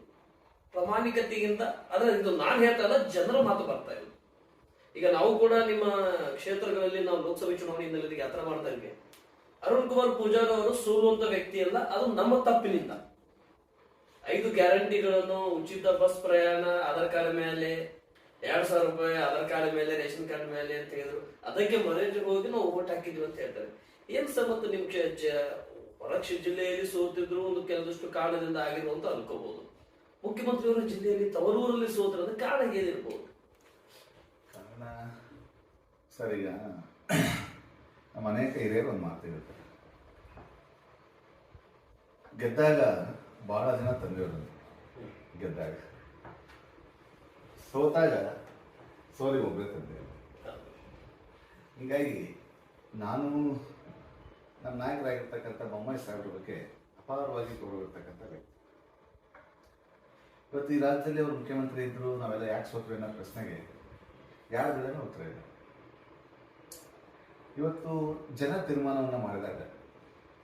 ಪ್ರಾಮಾಣಿಕತೆಯಿಂದ ಅದರ ಇದು ನಾನು ಹೇಳ್ತಾ ಇಲ್ಲ ಜನರ ಮಾತು ಬರ್ತಾ ಇಲ್ಲ ಈಗ ನಾವು ಕೂಡ ನಿಮ್ಮ ಕ್ಷೇತ್ರಗಳಲ್ಲಿ ನಾವು ಲೋಕಸಭೆ ಚುನಾವಣೆ ಹಿನ್ನೆಲೆಯಲ್ಲಿ ಯಾತ್ರೆ ಮಾಡ್ತಾ ಇದ್ವಿ. ಅರುಣ್ ಕುಮಾರ್ ಪೂಜಾರವರು ಅವರು ಸೋಲುವಂತ ವ್ಯಕ್ತಿ ಅಲ್ಲ ಅದು ನಮ್ಮ ತಪ್ಪಿನಿಂದ. ಐದು ಗ್ಯಾರಂಟಿಗಳನ್ನು, ಉಚಿತ ಬಸ್ ಪ್ರಯಾಣ, ಆಧಾರ್ ಕಾರ್ಡ್ ಮೇಲೆ, ಎರಡ್ ಸಾವಿರ ರೂಪಾಯಿ ಆಧಾರ್ ಕಾರ್ಡ್ ಮೇಲೆ, ರೇಷನ್ ಕಾರ್ಡ್ ಮೇಲೆ ಅಂತ ಹೇಳಿದ್ರು. ಅದಕ್ಕೆ ಮನೆಗೆ ಹೋಗಿ ನಾವು ಓಟ್ ಹಾಕಿದ್ವಿ ಅಂತ ಹೇಳ್ತಾರೆ. ಏನ್ ಸಂಬಂಧ ನಿಮ್ಮ ನಿಮ್ ಕ್ಷೇ- ಜ- ಹೊರಕ್ಷ ಜಿಲ್ಲೆಯಲ್ಲಿ ಸೋತಿದ್ರು ಒಂದು ಕೆಲವಷ್ಟು ಕಾರಣದಿಂದ ಆಗಿರು ಅಂತ ಅನ್ಕೋಬಹುದು. ಮುಖ್ಯಮಂತ್ರಿಯವರ ಜಿಲ್ಲೆಯಲ್ಲಿ ತವರೂರಲ್ಲಿ ಸೋತಿರೋದು ಕಾರಣ ಏನಿರ್ಬೋದು? ಕಾರಣ ಸರ್ ಈಗ ನಮ್ಮ ಅನೇಕ ಹಿರಿಯರು ಒಂದು ಮಾತು ಹೇಳ್ತಾರೆ. ಗೆದ್ದಾಗ ಬಹಳ ಜನ ತಂದೆಯವರು ಗೆದ್ದಾಗ. ಸೋತಾಗ ಸೋಲಿ ಒಬ್ಬರೇ ತಂದೆ ಹೀಗಾಗಿ ನಾನು ನಮ್ಮ ನಾಯಕರಾಗಿರ್ತಕ್ಕಂಥ ಬೊಮ್ಮಾಯಿ ಸಾಹೇಬ್ರ ಬಗ್ಗೆ ಅಪಾರವಾಗಿ ಗೌರವಿರ್ತಕ್ಕಂಥ ವ್ಯಕ್ತಿ. ಇವತ್ತು ಈ ರಾಜ್ಯದಲ್ಲಿ ಅವರು ಮುಖ್ಯಮಂತ್ರಿ ಇದ್ದರು ನಾವೆಲ್ಲ ಯಾಕೆ ಸೋತ್ವಿ ಅನ್ನೋ ಪ್ರಶ್ನೆಗೆ ಯಾರ ಬೆಳೆನೂ ಉತ್ತರ ಇಲ್ಲ ಇವತ್ತು ಜನ ತೀರ್ಮಾನವನ್ನು ಮಾಡಿದಾಗ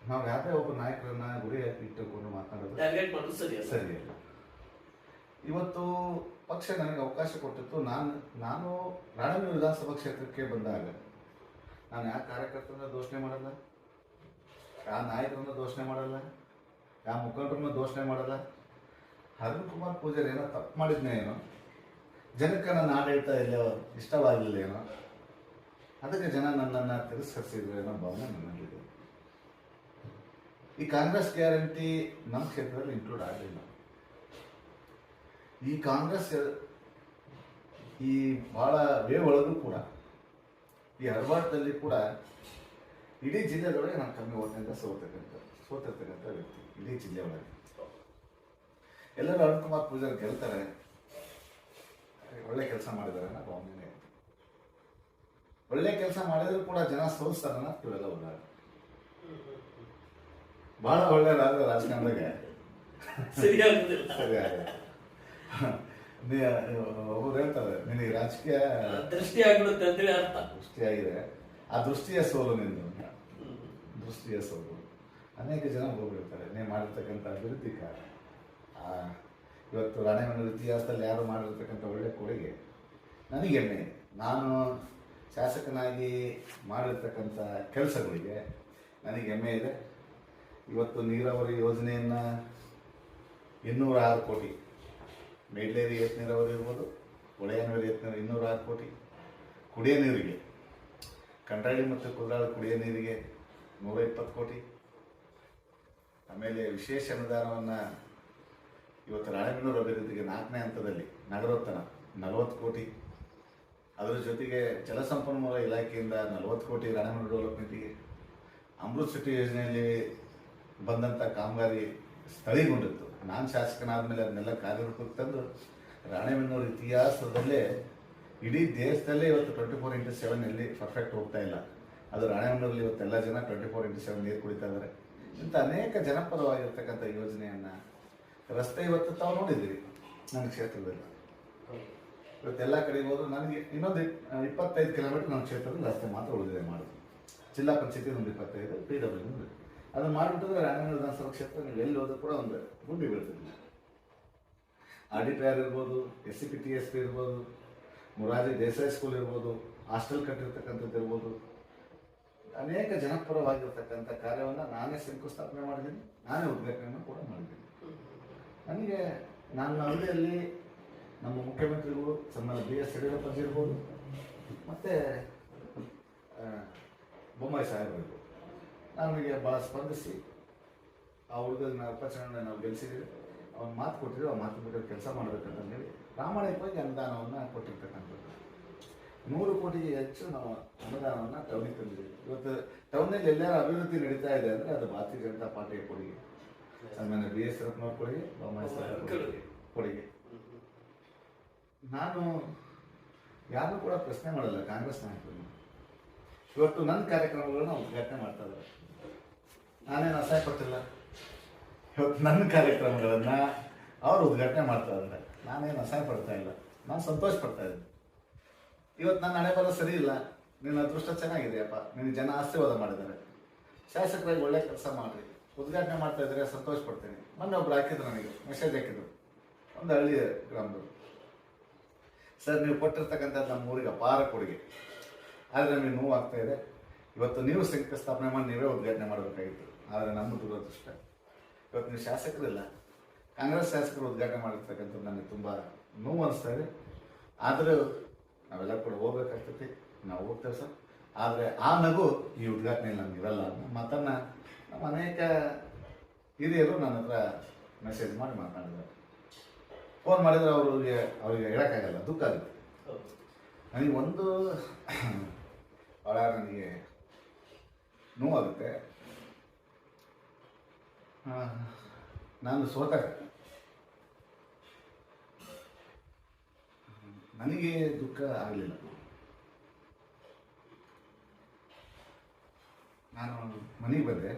ನಾವು ಯಾವುದೇ ಒಬ್ಬ ನಾಯಕರನ್ನ ಗುರಿ ಇಟ್ಟುಕೊಂಡು ಮಾತನಾಡೋದು ಸರಿ ಅಲ್ಲ ಇವತ್ತು ಪಕ್ಷ ನನಗೆ ಅವಕಾಶ ಕೊಟ್ಟಿತ್ತು. ನಾನು ನಾನು ರಾಣಿ ವಿಧಾನಸಭಾ ಕ್ಷೇತ್ರಕ್ಕೆ ಬಂದಾಗ ನಾನು ಯಾವ ಕಾರ್ಯಕರ್ತರನ್ನ ದೋಷಣೆ ಮಾಡಲ್ಲ ಯಾವ ನಾಯಕರನ್ನ ದೋಷಣೆ ಮಾಡಲ್ಲ ಯಾವ ಮುಖಂಡರನ್ನ ದೋಷಣೆ ಮಾಡಲ್ಲ. ಅರುಣ್ ಕುಮಾರ್ ಪೂಜಾರಿ ಏನೋ ತಪ್ಪು ಮಾಡಿದ್ನೇ ಏನೋ. ಜನಕ್ಕೆ ನನ್ನ ಆಡಳಿತ ಎಲ್ಲೋ ಇಷ್ಟವಾಗಿಲ್ಲ ಏನೋ. ಅದಕ್ಕೆ ಜನ ನನ್ನನ್ನು ತಿರಸ್ಕರಿಸಿದ್ರು ಏನೋ ಭಾವನೆ ನನ್ನಲ್ಲಿದೆ. ಈ ಕಾಂಗ್ರೆಸ್ ಗ್ಯಾರಂಟಿ ನಮ್ಮ ಕ್ಷೇತ್ರದಲ್ಲಿ ಇನ್ಕ್ಲೂಡ್ ಆಗಲಿಲ್ಲ. ಈ ಕಾಂಗ್ರೆಸ್ ಈ ಬಹಳ ವೇ ಒಳಗೂ ಕೂಡ, ಈ ಹರವಾಟದಲ್ಲಿ ಕೂಡ ಇಡೀ ಜಿಲ್ಲೆದೊಳಗೆ ನಾನು ಕಮ್ಮಿ ಓದಿನಿಂದ ಸೋತಕ್ಕಂಥ ಸೋತಿರ್ತಕ್ಕಂಥ ವ್ಯಕ್ತಿ ಇಡೀ ಜಿಲ್ಲೆ ಒಳಗೆ ಎಲ್ಲರೂ ಅರುಣ್ ಕುಮಾರ್ ಪೂಜಾರಿ ಗೆಲ್ತಾರೆ ಒಳ್ಳೆ ಕೆಲಸ ಮಾಡಿದ್ದಾರೆ ಅನ್ನೋ ಭಾವನೆ. ಒಳ್ಳೆ ಕೆಲಸ ಮಾಡಿದ್ರು ಕೂಡ ಜನ ಸೋಲ್ಸ್ತಾರೆ ಅನ್ನೋ ಇವೆಲ್ಲ ಉದಾಹರಣೆ ಬಹಳ ಒಳ್ಳೆ ರಾಜ ರಾಜಕಾರಣದಾಗ ಸರಿಯಾಗುದಿಲ್ಲ ಸರಿ ಆಗಿದೆ. ನೀ ಒಬ್ಬರು ಹೇಳ್ತಾರೆ ನಿನಗೆ ರಾಜಕೀಯ ದೃಷ್ಟಿ ಆಗ್ಬಿಡುತ್ತೆ ಅಂತೇಳಿ ಅರ್ಥ. ದೃಷ್ಟಿಯಾಗಿದೆ ಆ ದೃಷ್ಟಿಯ ಸೋಲು ನಿಂದು ದೃಷ್ಟಿಯ ಸೋಲು. ಅನೇಕ ಜನ ಹೋಗಿರ್ತಾರೆ ನೀವು ಮಾಡಿರ್ತಕ್ಕಂಥ ಅಭಿವೃದ್ಧಿ ಕಾರ್ಯ. ಆ, ಇವತ್ತು ರಾಣೆಮಂಡಲ ಇತಿಹಾಸದಲ್ಲಿ ಯಾರು ಮಾಡಿರ್ತಕ್ಕಂಥ ಒಳ್ಳೆ ಕೊಡುಗೆ? ನನಗೆ ಹೆಮ್ಮೆ ನಾನು ಶಾಸಕನಾಗಿ ಮಾಡಿರ್ತಕ್ಕಂಥ ಕೆಲಸಗಳಿಗೆ ನನಗೆ ಹೆಮ್ಮೆ ಇದೆ. ಇವತ್ತು ನೀರಾವರಿ ಯೋಜನೆಯನ್ನು ಇನ್ನೂರ ಆರು ಕೋಟಿ. ಮೇಡ್ಲೇರಿ ಎತ್ತ ನೀರಾವರಿ ಇರ್ಬೋದು ಒಳೆಯನವರಿ ಏತ್ ನೀರು ಇನ್ನೂರ ಆರು ಕೋಟಿ. ಕುಡಿಯೋ ನೀರಿಗೆ. ಕಂಡ್ರಾಳಿ ಮತ್ತು ಕುದ್ರಾಳ ಕುಡಿಯೋ ನೀರಿಗೆ ನೂರ ಇಪ್ಪತ್ತು ಕೋಟಿ. ಆಮೇಲೆ ವಿಶೇಷ ಅನುದಾನವನ್ನು ಇವತ್ತು ರಾಣೆಬೆನ್ನೂರು ಅಭಿವೃದ್ಧಿಗೆ ನಾಲ್ಕನೇ ಹಂತದಲ್ಲಿ ನಗರೋತ್ತರ ನಲವತ್ತು ಕೋಟಿ. ಅದರ ಜೊತೆಗೆ ಜಲಸಂಪನ್ಮೂಲ ಇಲಾಖೆಯಿಂದ ನಲವತ್ತು ಕೋಟಿ ರಾಣೆಬೆನ್ನೂರು ಡೆವಲಪ್ಮೆಂಟಿಗೆ ಅಮೃತ್ ಸಿಟಿ ಯೋಜನೆಯಲ್ಲಿ ಬಂದಂಥ ಕಾಮಗಾರಿ ಸ್ಥಳೀಗೊಂಡಿತ್ತು ನಾನು ಶಾಸಕನಾದ ಮೇಲೆ ಅದನ್ನೆಲ್ಲ ಕಾರ್ಯರೂಪಕ್ಕೆ ತಂದು ರಾಣೆಬೆನ್ನೂರು ಇತಿಹಾಸದಲ್ಲೇ ಇಡೀ ದೇಶದಲ್ಲೇ ಇವತ್ತು ಟ್ವೆಂಟಿ ಫೋರ್ ಇಂಟು ಸೆವೆನ್ ಇಲ್ಲಿ ಪರ್ಫೆಕ್ಟ್ ಹೋಗ್ತಾ ಇಲ್ಲ. ಅದು ಇವತ್ತು ಇವತ್ತೆಲ್ಲ ಜನ ಟ್ವೆಂಟಿ ಫೋರ್ ಇಂಟು ಸೆವೆನ್ ನೀರು ಕುಡಿತಾ ಇದ್ದಾರೆ ಇಂಥ ಅನೇಕ ಜನಪದವಾಗಿರ್ತಕ್ಕಂಥ ಯೋಜನೆಯನ್ನು ರಸ್ತೆ ಇವತ್ತು ತಾವು ನೋಡಿದ್ದೀರಿ, ನನ್ನ ಕ್ಷೇತ್ರದಲ್ಲಿ. ಇವತ್ತೆಲ್ಲ ಕಡೆ ಹೋದ್ರು ನನಗೆ ಇನ್ನೊಂದು ಇಪ್ಪತ್ತೈದು ಕಿಲೋಮೀಟರ್ ನನ್ನ ಕ್ಷೇತ್ರದಲ್ಲಿ ರಸ್ತೆ ಮಾತ್ರ ಉಳಿದಿದೆ ಮಾಡೋದು. ಜಿಲ್ಲಾ ಪಂಚಾಯತಿ ಒಂದು ಇಪ್ಪತ್ತೈದು ಪಿ ಡಬ್ಲ್ಯೂ ಒಂದು ಅದನ್ನು ಮಾಡಿಬಿಟ್ಟಿದ್ರೆ ರಾಮನಗರ ವಿಧಾನಸಭಾ ಕ್ಷೇತ್ರ, ನೀವು ಎಲ್ಲಿ ಹೋದ್ರು ಕೂಡ ಒಂದು ಗುಂಡಿ ಪಿ ಆರ್ ಇರ್ಬೋದು S C P T S P ಇರ್ಬೋದು ಮುರಾಜಿ ದೇಸಾಯಿ ಸ್ಕೂಲ್ ಇರ್ಬೋದು ಹಾಸ್ಟೆಲ್ ಕಟ್ಟಿರ್ತಕ್ಕಂಥದ್ದು ಇರ್ಬೋದು, ಅನೇಕ ಜನಪ್ರಿಯವಾಗಿರ್ತಕ್ಕಂಥ ಕಾರ್ಯವನ್ನು ನಾನೇ ಶಂಕುಸ್ಥಾಪನೆ ಮಾಡಿದ್ದೀನಿ, ನಾನೇ ಉದ್ಘಾಟನೆಯನ್ನು ಕೂಡ ಮಾಡಿದ್ದೀನಿ. ನನಗೆ ನನ್ನ ಅವಧಿಯಲ್ಲಿ ನಮ್ಮ ಮುಖ್ಯಮಂತ್ರಿಗಳು ಸನ್ಮಾನ ಬಿ ಎಸ್ ಯಡಿಯೂರಪ್ಪ ಇರ್ಬೋದು, ಮತ್ತು ಬೊಮ್ಮಾಯಿ ಸಾಹೇಬರು ನನಗೆ ಭಾಳ ಸ್ಪಂದಿಸಿ ಆ ಹುಡುಗನ ಉಪಚುನಾವಣೆ ನಾವು ಗೆಲ್ಲಿಸಿದ್ದೀವಿ ಅವ್ನು ಮಾತು ಕೊಟ್ಟಿರೋ ಆ ಮಾತು ಬಗ್ಗೆ ಕೆಲಸ ಮಾಡಬೇಕಂತ ಹೇಳಿ ಪ್ರಾಮಾಣಿಕವಾಗಿ ಅನುದಾನವನ್ನು ಕೊಟ್ಟಿರ್ತಕ್ಕಂಥದ್ದು. ನೂರು ಕೋಟಿಗೆ ಹೆಚ್ಚು ನಾವು ಅನುದಾನವನ್ನು ಟೌನಿಗೆ ತಂದಿದ್ದೀವಿ. ಇವತ್ತು ಟೌನಲ್ಲಿ ಎಲ್ಲರೂ ಅಭಿವೃದ್ಧಿ ನಡೀತಾ ಇದೆ ಅಂದರೆ ಅದು ಭಾರತೀಯ ಜನತಾ ಪಾರ್ಟಿಯ ಕೊಡುಗೆ. ಆಮೇಲೆ ಬಿ ಎಸ್ ರತ್ನವ್ರ ಕೊಡುಗೆ ಬೊಮ್ಮಾಯಿ ಕೊಡುಗೆ. ಕೊಡುಗೆ. ನಾನು ಯಾರು ಕೂಡ ಪ್ರಶ್ನೆ ಮಾಡಲ್ಲ ಕಾಂಗ್ರೆಸ್ ನಾಯಕರನ್ನು ಇವತ್ತು ನನ್ನ ಕಾರ್ಯಕ್ರಮಗಳನ್ನ ಉದ್ಘಾಟನೆ ಮಾಡ್ತಾ ಇದ್ದಾರೆ. ನಾನೇನು ಅಸಹಾಯ ಪಟ್ಟಿಲ್ಲ ಇವತ್ತು ನನ್ನ ಕಾರ್ಯಕ್ರಮಗಳನ್ನು ಅವ್ರು ಉದ್ಘಾಟನೆ ಮಾಡ್ತಾ ಇದ್ದಾರೆ ನಾನೇನು ಅಸಹ್ಯ ಪಡ್ತಾ ಇಲ್ಲ. ನಾನು ಸಂತೋಷ ಪಡ್ತಾ ಇದ್ದೀನಿ. ಇವತ್ತು ನನ್ನ ಹಣೆ ಬರೋ ಸರಿ ಇಲ್ಲ. ನಿನ್ನ ಅದೃಷ್ಟ ಚೆನ್ನಾಗಿದೆಯಪ್ಪ ನಿನ್ನ ಜನ ಆಶೀರ್ವಾದ ಮಾಡಿದ್ದಾರೆ. ಶಾಸಕರಾಗಿ ಒಳ್ಳೆ ಕೆಲಸ ಮಾಡಿರಿ. ಉದ್ಘಾಟನೆ ಮಾಡ್ತಾ ಇದ್ರೆ ಸಂತೋಷ ಪಡ್ತೀನಿ ಮೊನ್ನೆ ಒಬ್ರು ಹಾಕಿದ್ರು ನನಗೆ ಮೆಸೇಜ್ ಹಾಕಿದ್ರು. ಒಂದು ಹಳ್ಳಿ ಗ್ರಾಮದವರು. ಸರ್, ನೀವು ಕೊಟ್ಟಿರ್ತಕ್ಕಂಥ ನಮ್ಮ ಊರಿಗೆ ಅಪಾರ ಕೊಡುಗೆ. ಆದರೆ ನಮಗೆ ನೋವಾಗ್ತಾ ಇದೆ. ಇವತ್ತು ನೀವು ಶಂಕುಸ್ಥಾಪನೆ ಮಾಡಿ ನೀವೇ ಉದ್ಘಾಟನೆ ಮಾಡಬೇಕಾಗಿತ್ತು. ಆದರೆ ನಮ್ಮ ದುರದೃಷ್ಟ. ಇವತ್ತು ನೀವು ಶಾಸಕರಿಲ್ಲ. ಕಾಂಗ್ರೆಸ್ ಶಾಸಕರು ಉದ್ಘಾಟನೆ ಮಾಡಿರ್ತಕ್ಕಂಥದ್ದು ನನಗೆ ತುಂಬ ನೋವು ಅನಿಸ್ತಾ ಇದೆ ಆದರೂ ನಾವೆಲ್ಲ ಕೂಡ ಹೋಗ್ಬೇಕಾಗ್ತೈತಿ. ನಾವು ಹೋಗ್ತೇವೆ ಸರ್. ಆದರೆ ಆ ನಗು ಈ ಉದ್ಘಾಟನೆಯಲ್ಲಿ ನಮ್ಗೆ ಇರಲ್ಲ ಅನ್ನೋ ಮಾತನ್ನು ನಮ್ಮ ಅನೇಕ ಹಿರಿಯರು ನನ್ನ ಹತ್ರ ಮೆಸೇಜ್ ಮಾಡಿ ಮಾತನಾಡಿದ್ದಾರೆ. ಫೋನ್ ಮಾಡಿದರೆ ಅವ್ರಿಗೆ, ಅವರಿಗೆ ಹೇಳೋಕ್ಕಾಗಲ್ಲ, ದುಃಖ ಆಗುತ್ತೆ. ನನಗೆ ಒಂದು ಭಾಳ ನನಗೆ ನೋವಾಗುತ್ತೆ. ನಾನು ಸೋತ ನನಗೆ ದುಃಖ ಆಗಲಿಲ್ಲ. ನಾನು ಮನೆಗೆ ಬಂದೆ.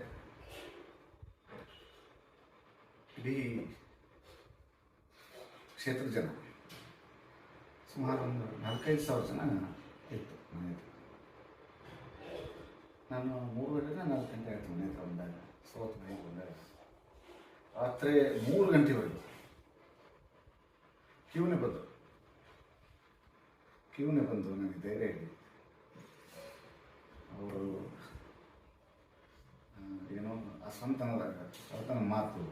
ಇಡೀ ಕ್ಷೇತ್ರ ಜನ. ಸುಮಾರು ಒಂದು ನಾಲ್ಕೈದು ಸಾವಿರ ಜನ ಇತ್ತು ಮನೆ ಹತ್ರ. ನಾನು ಮೂರು ಗಂಟೆ ನಾಲ್ಕು ಗಂಟೆ ಆಯಿತು ಮನೆ ಹತ್ರ ಬಂದಾಗ. ಸೋತ್ ಮನೆಗೆ ಬಂದಾಗ. ರಾತ್ರಿ ಮೂರು ಗಂಟೆವರೆಗೂ ಕ್ಯೂನೇ ಬಂದು. ಕ್ಯೂನೇ ಬಂದು ನನಗೆ ಧೈರ್ಯ ಹೇಳಿ. ಅವರು ಏನೋ ಆ ಅವತನ ಮಾತು,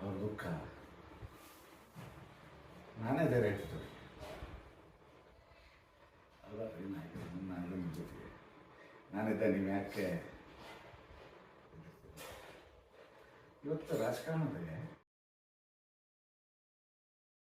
ಅವ್ರ ದುಃಖ. ನಾನೇ ಧೈರ್ಯ ಹೇಳ್ತಿದ್ದೆ ಅಲ್ಲ, ಏನಾಗಿದೆ? ನನ್ನ ಜೊತೆಗೆ. ನಾನಿದ್ದೆ ನೀವು ಯಾಕೆ ಇವತ್ತು ರಾಜಕಾರಣದಲ್ಲಿ